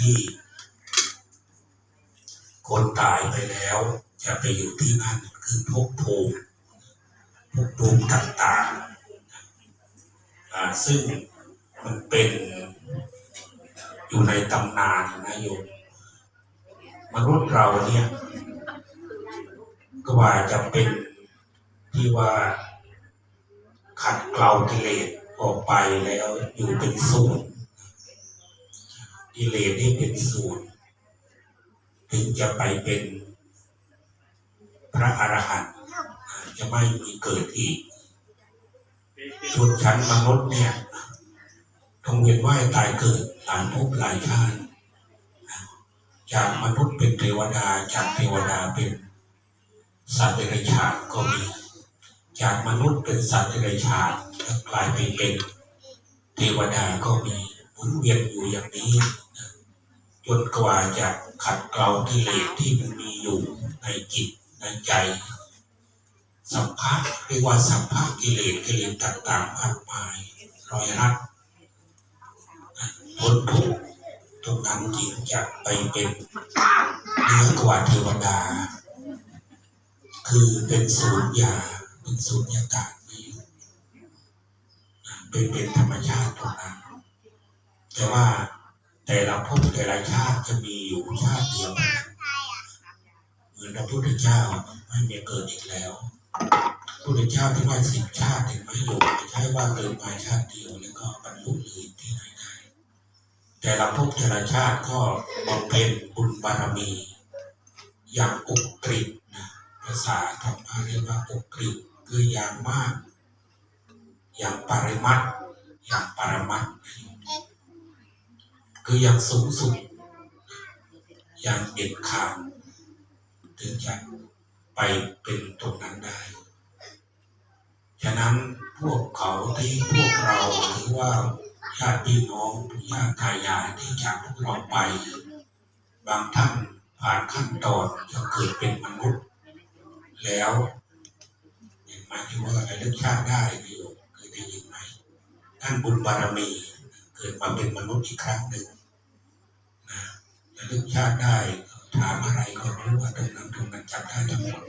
ที่ คนตายไปแล้ว จะไปอยู่ที่นั่นคือภพภูมิภพภูมิต่างๆซึ่งมันเป็นอยู่ในตำนานนะโยมมนุษย์เราเนี่ย ก็ว่าจะเป็นที่ว่าขัดเกลากิเลสออกไปแล้วอยู่เป็นศูนย์ กิเลสนี่เป็นศูนย์ถึงจะไปเป็นพระอรหันต์จะไม่มีเกิดอีกส่วนชั้นมนุษย์เนี่ยต้องเวียนว่ายตายเกิดหลายภพหลายชาติจากมนุษย์เป็นเทวดา จากเทวดาเป็นสัตว์เดรัจฉานก็มี จากมนุษย์เป็นสัตว์เดรัจฉานแล้วกลายไปเป็นเทวดาก็มีหมุนเวียนอยู่อย่างนี้ จนกว่าจะขัดเกลากิเลสที่มันมีอยู่ในจิตในใจ สัมภาษเรียกว่าสัมภาษกิเลสกิเลสต่างๆมากมายรอยรัดพ้นทุกตรงนั้นจึงจะไปเป็นเนื้อกว่าเทวดา คือเป็นศูนย์ยาเป็นศูนย์ยากาศเป็นเป็นธรรมชาติตรงนั้นแต่ว่า แต่ละภพแต่ละชาติจะมีอยู่ชาติเดียวเหมือนพระพุทธเจ้าไม่มีเกิดอีกแล้วพระพุทธเจ้าที่ว่าสิบชาติเห็นไหมโยมไม่ใช่ว่าเกิดมาชาติเดียวแล้วก็บรรลุเลยที่ไหนได้แต่ละภพแต่ละชาติก็บำเพ็ญบุญบารมี อย่างอุกฤษนะภาษาธรรมะเรียกว่าอุกฤษคืออย่างมาก อย่างปริมัตอย่างปรมัตถ์ คืออย่างสูงสุด อย่างเด็ดขาดถึงจะไปเป็นตรงนั้นได้ ฉะนั้นพวกเขาที่พวกเราหรือว่าญาติพี่น้องญาติทายายที่จากพวกเราไป บางท่านผ่านขั้นตอนจะเกิดเป็นมนุษย์ แล้วเห็นไหมที่ว่าอะไรเลือกชาติได้ที่โยมเคยได้ยินไหมท่านบุญบารมีเกิดมาเป็นมนุษย์อีกครั้งหนึ่ง คือกชาติได้ ถามอะไรก็รู้ว่าตรงนั้นตรงนั้นจำได้ทั้งหมด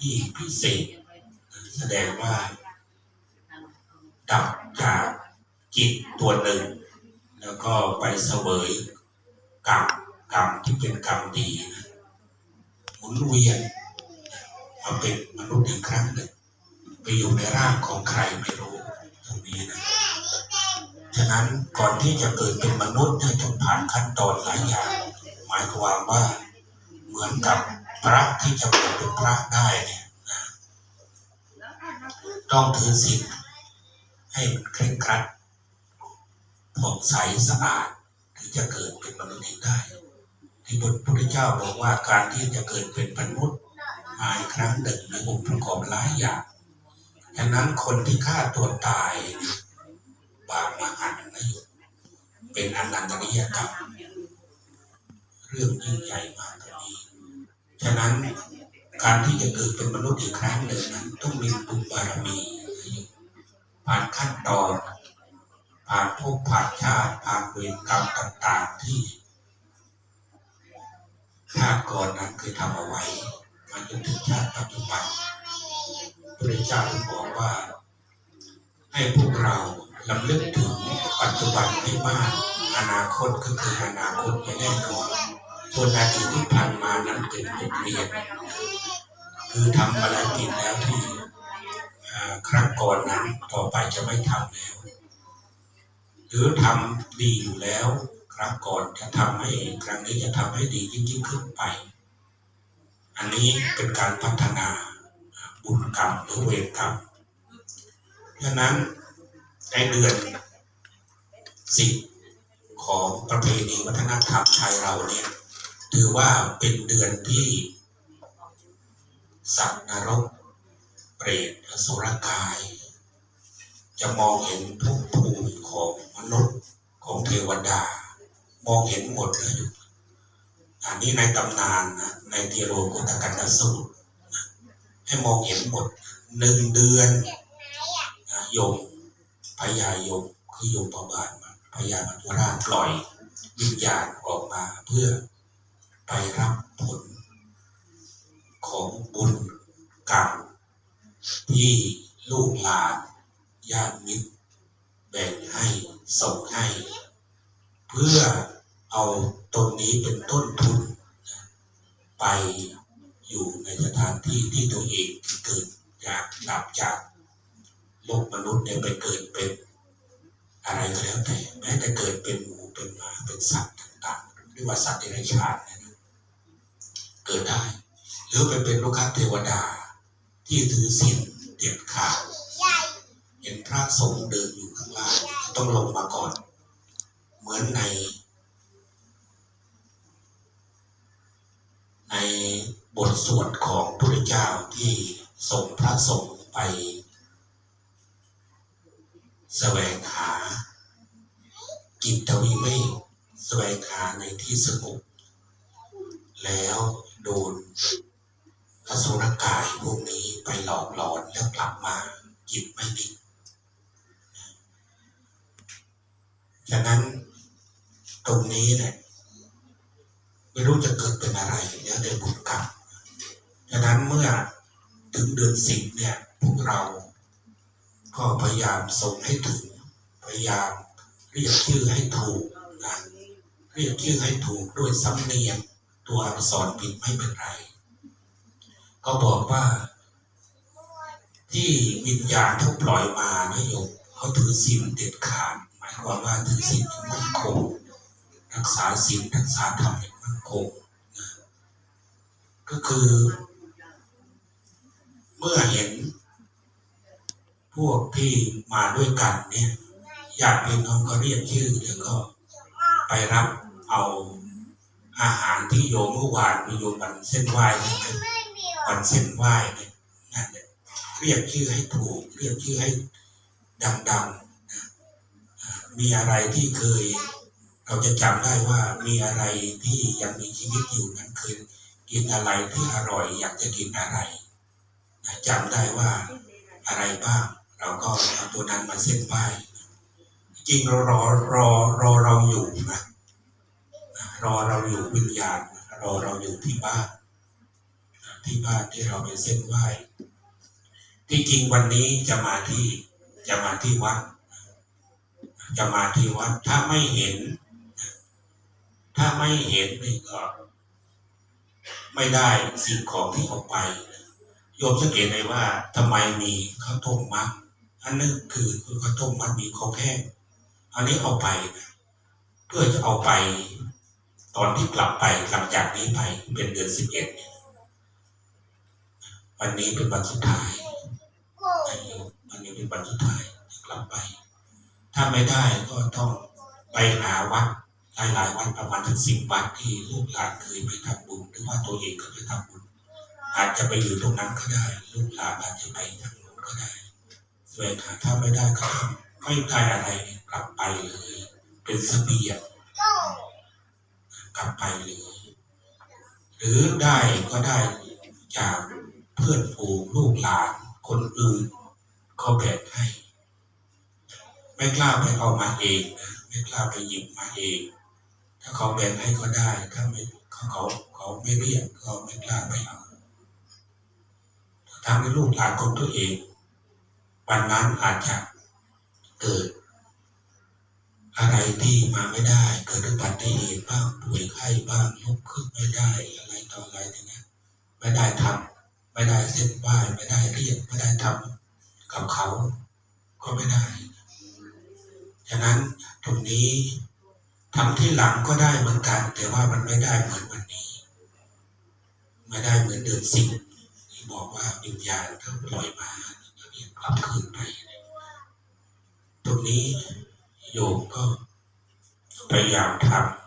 นี่พิเศษ แสดงว่า ดับจากจิตตัวหนึ่ง แล้วก็ไปเสวยกรรมกรรมที่เป็นกรรมดีหมุนเวียนมาเป็นมนุษย์อีกครั้งหนึ่งไปอยู่ในร่างของใครไม่รู้ตรงนี้นะ ฉะนั้นก่อนที่จะเกิดเป็นมนุษย์เนี่ยต้องผ่านขั้นตอนหลายอย่าง หมายความว่าเหมือนกับพระที่จะเกิดเป็นพระได้เนี่ยนะต้องถือศีลให้มันเคร่งครัดผ่องใสสะอาดถึงจะเกิดเป็นมนุษย์ได้ ที่พระพุทธเจ้าบอกว่าการที่จะเกิดเป็นมนุษย์มาอีกครั้งหนึ่งมีองค์ประกอบหลายอย่างฉะนั้นคนที่ฆ่าตัวตาย บางมหันต์นะโยมเป็นอนันตริยกรรมเรื่องยิ่งใหญ่มากตรงนี้ฉะนั้นการที่จะเกิดเป็นมนุษย์อีกครั้งหนึ่งนั้นต้องมีบุญบารมี ผ่านขั้นตอน ผ่านภพผ่านชาติผ่านเวรกรรมต่างๆที่ชาติก่อนนั้นเคยทำเอาไว้มาจนถึงชาติปัจจุบันพระเจ้าบอกว่า ให้พวกเรา ลำลึกถึงปัจจุบันให้มาก อนาคตก็คืออนาคตไม่แน่นอนส่วนอดีตที่ผ่านมานั้นเป็นบทเรียน คือทำอะไรผิดแล้วที่ครั้งก่อนนั้นต่อไปจะไม่ทำแล้ว หรือทำดีอยู่แล้ว ครั้งก่อนจะทำให้ครั้งนี้จะทำให้ดียิ่งยิ่งขึ้นไป อันนี้เป็นการพัฒนาบุญกรรมหรือเวรกรรมดังนั้น ในเดือนสิบของประเพณีวัฒนธรรมไทยเราเนี่ยถือว่าเป็นเดือนที่สัตว์นรก เปรตสุรกาย จะมองเห็นทุกภูมิของมนุษย์ของเทวดา มองเห็นหมดเลยอันนี้ในตำนานนะในเทโรกุตกันนสูตร ให้มองเห็นหมดหนึ่งเดือนโยม พญายมคือโยมประบาทมาพญามัจจุราชปล่อยวิญญาณออกมาเพื่อไปรับผลของบุญกรรมที่ลูกหลานญาติมิตรแบ่งให้ส่งให้ เพื่อเอาตรงนี้เป็นต้นทุน ไปอยู่ในสถานที่ที่ตัวเองเกิดอยากดับจาก โลกมนุษย์เนี่ยไปเกิดเป็นอะไรก็แล้วแต่แม้แต่เกิดเป็นหมูเป็นหมาเป็นสัตว์ต่างๆหรือว่าสัตว์ในไรชาติเนี่ยนะเกิดได้ หรือไปเป็นลูกค้าเทวดา ที่ถือศีลเด็ดขาดเห็นพระสงฆ์เดินอยู่ข้างล่างต้องลงมาก่อน เหมือนใน ในบทสวดของพระเจ้าที่ส่งพระสงฆ์ไป แสวงหา กิตวิเวกแสวงหาในที่สงบแล้วโดนอสุรกายพวกนี้ไปหลอกหลอนแล้วกลับมาจิตไม่นิ่งฉะนั้นตรงนี้เนี่ยไม่รู้จะเกิดเป็นอะไรแล้วแต่บุญกรรมฉะนั้นเมื่อถึงเดือนสิบเนี่ยพวกเรา ก็พยายามส่งให้ถึง พยายามเรียกชื่อให้ถูกนะเรียกชื่อให้ถูกด้วยสำเนียงตัวอักษรผิดไม่เป็นไร ก็บอกว่า ที่วิญญาณเขาปล่อยมานะโยมเขาถือศีลเด็ดขาดหมายความว่าถือศีลอย่างมั่นคงรักษาศีลรักษาธรรมอย่างมั่นคงนะก็คือ เมื่อเห็น พวกที่มาด้วยกันเนี่ยญาติพี่น้องก็เรียกชื่อแล้วก็ไปรับเอาอาหารที่โยมเมื่อวานมีโยมวันเส้นไหว้ใช่ไหมวันเส้นไหว้เนี่ยนั่นแหละเรียกชื่อให้ถูก เรียกชื่อให้ดังๆนะมีอะไรที่เคย เราจะจำได้ว่ามีอะไรที่ยังมีชีวิตอยู่นั้นเคยกินอะไรที่อร่อย อยากจะกินอะไรนะจำได้ว่าอะไรบ้าง เราก็เอาตัวนั้นมาเส้นไหว้จริงเรารอรอรอเราอยู่นะรอเราอยู่วิญญาณรอเราอยู่ที่บ้านที่บ้านที่เราไปเส้นไหว้ที่จริงวันนี้จะมาที่จะมาที่วัด จะมาที่วัดถ้าไม่เห็น ถ้าไม่เห็นนี่ก็ไม่ได้สิ่งของที่เอาไปโยมสังเกตไหมว่าทำไมมีข้าวต้มมัด อันนึงคือคือข้าวต้มมัดมีข้าแห้งอันนี้เอาไปนะเพื่อจะเอาไป ตอนที่กลับไปหลังจากนี้ไปเป็นเดือนสิบเอ็ดวันนี้เป็นวันสุดท้ายอายุวันนี้เป็นวันสุดท้ายกลับไป ถ้าไม่ได้ก็ต้องไปหาวัดหลายๆวัดประมาณถึงสิบวัดที่ลูกหลานเคยไปทำบุญหรือว่าตัวเองเคยไปทำบุญอาจจะไปอยู่ตรงนั้นก็ได้ ลูกหลานอาจจะไปทางโน้นก็ได้ แสวงหาถ้าไม่ได้ก็ไม่ได้อะไรกลับไปเลยเป็นเสบียงกลับไปเลยหรือได้ก็ได้จากเพื่อนฝูงลูกหลานคนอื่นเขาแบ่งให้ ไม่กล้าไปเอามาเองนะไม่กล้าไปหยิบมาเอง ถ้าเขาแบ่งให้ก็ได้ถ้าไม่เขาเขาเขาไม่เรียกก็ไม่กล้าไปเอาทำให้ลูกหลานของตัวเอง วันนั้นอาจจะเกิด อะไรที่มาไม่ได้ เกิดอุบัติเหตุบ้างป่วยไข้บ้างลุกขึ้นไม่ได้อะไรต่ออะไรเนี่ยนะไม่ได้ทำไม่ได้เส้นไหว้ไม่ได้เรียกไม่ได้ทำกับเขา ก็ไม่ได้ฉะนั้นตรงนี้ทำที่หลังก็ได้เหมือนกัน แต่ว่ามันไม่ได้เหมือนวันนี้ ไม่ได้เหมือนเดือนสิบที่บอกว่าวิญญาณเขาปล่อยมา แล้วเนี่ยกลับคืนไปตรงนี้โยมก็พยายามทำ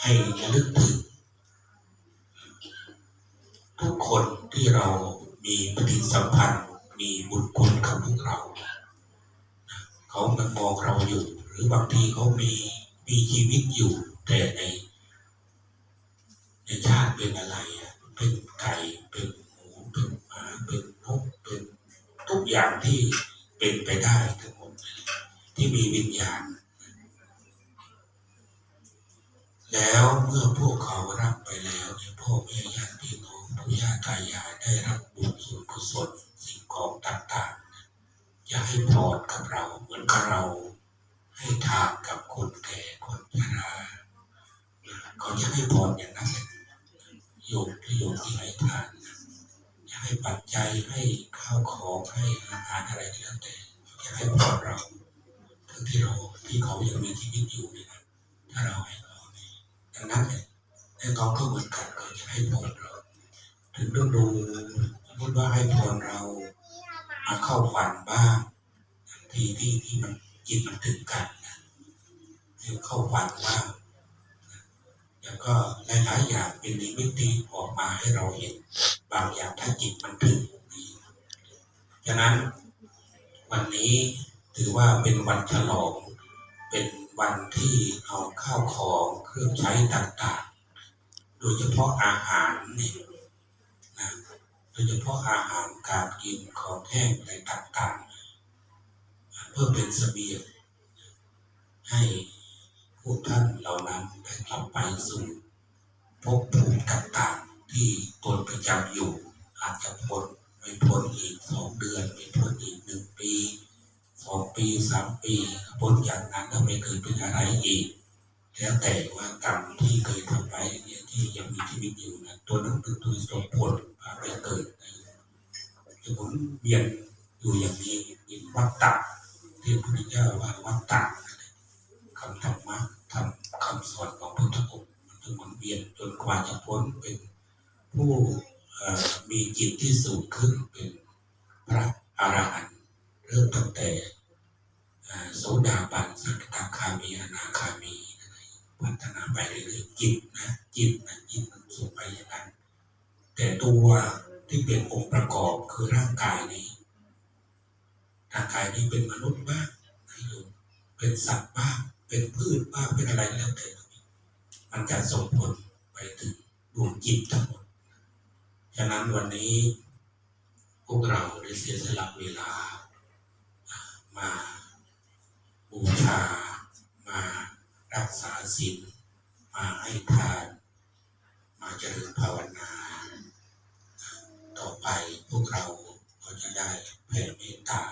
ให้ลึกถึงทุกคนที่เรามีปฏิสัมพันธ์มีบุญคุณกับพวกเรา เขามันมองเราอยู่ หรือบางทีเขามีมีชีวิตอยู่แต่ในในชาติเป็นอะไรเป็นเป็น อย่างที่เป็นไปได้ทุกคนที่มีวิญญาณ แล้วเมื่อพวกเขารับไปแล้วพ่อแม่ญาติพี่น้องผู้ญาตายายได้รับบุญส่วนกุศลสิ่งของต่างๆ อย่าให้พอดกับเราเหมือนกับเรา ให้ทานกับคนแก่คนชราเขาจะให้พอดอย่างนั้นโยมที่โยชน์ที่ให้ทาน ให้ปัจจัยให้ข้าวของให้อาหารอะไรก็แล้วแต่จะให้พรเราทั้งที่เราที่เขายังมีชีวิตอยู่นี่นะถ้าเราให้เขาดังนั้นเนี่ยในเขาก็เหมือนกันเขาจะให้พรเราถึงฤดูสมมติว่าให้พรเรามาเข้าฝันบ้างทีที่ที่มันจิตมันถึงกันนะให้เข้าฝันบ้างแล้วก็หลายๆอย่างเป็นนิมิตที่ออกมาให้เราเห็น บางอย่างถ้าจิตมันถึงนี่ฉะนั้น วันนี้ถือว่าเป็นวันฉลองเป็นวันที่เอาข้าวของเครื่องใช้ต่างๆ โดยเฉพาะอาหารนี่นะโดยเฉพาะอาหารการกินของแห้งอะไรต่างๆ เพื่อเป็นเสบียงให้พวกท่านเหล่านั้นได้กลับไปสู่ภพภูมิต่างๆ ที่ตนประจำอยู่ อาจจะพ้นไม่พ้นอีกสองเดือนไม่พ้นอีกหนึ่งปีสองปีสามปีพ้นอย่างนั้นก็ไม่เคยเป็นอะไรอีก แล้วแต่ว่ากรรมที่เคยทำไว้เนี่ยที่ยังมีชีวิตอยู่นะตัวนั้นเป็นตัวส่งผลพาไปเกิดในจะหมุนเวียนอยู่อย่างนี้มีวัฏฏะที่พระพุทธเจ้าว่าวัฏฏะคำธรรมะทำคำสอนของพุทธองค์มันจะหมุนเวียนจนกว่าจะพ้นเป็น ผู้มีจิตที่สูงขึ้นเป็นพระอรหันต์เริ่มตั้งแต่โสดาบันสักตาคามีอนาคามีพัฒนาไปเรื่อยๆจิตนะจิตนะจิตมันสูงไปอย่างนั้นแต่ตัวที่เป็นองค์ประกอบคือร่างกายนี้ร่างกายนี้เป็นมนุษย์บ้างนะโยมเป็นสัตว์บ้างเป็นพืชบ้างเป็นอะไรแล้วแต่มันจะส่งผลไปถึงดวงจิตทั้งหมด ฉะนั้นวันนี้ พวกเราได้เสียสละเวลา มาบูชา มารักษาศีลมาให้ทาน มาเจริญภาวนา ต่อไปพวกเราก็จะได้แผ่เมตตา